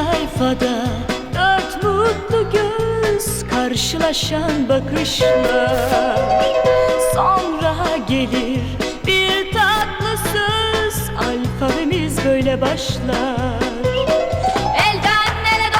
sayfada Dört mutlu göz karşılaşan bakışlar. Sonra gelir bir tatlı söz Alfabemiz böyle başlar. Elden ele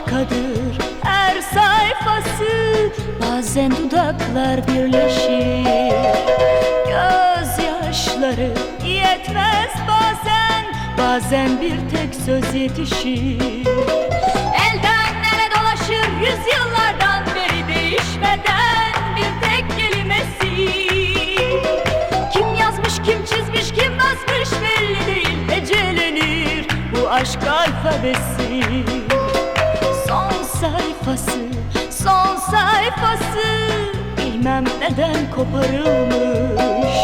bambaşkadır her sayfası Bazen dudaklar birleşir. Gözyaşları yetmez bazen Bazen bir tek söz yetişir. Elden ele dolaşır yüzyıllardan beri değişmeden bir tek kelimesi. Kim yazmış, kim çizmiş, kim basmış belli değil Hecelenir bu aşk alfabesi Son sayfası, son sayfası. Bilmem neden koparılmış.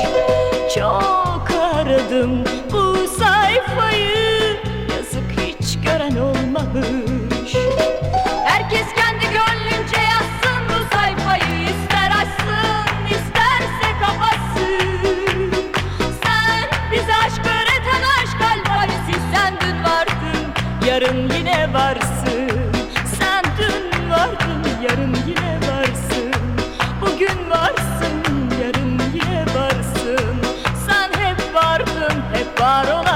Çok aradım bu sayfayı. Yazık hiç gören olmamış. Herkes kendi gönlünce yazsın bu sayfayı. İster açsın isterse kapatsın. Sen bize aşk öğreten aşk alfabesi Sen dün vardın, yarın yine varsın I don't know.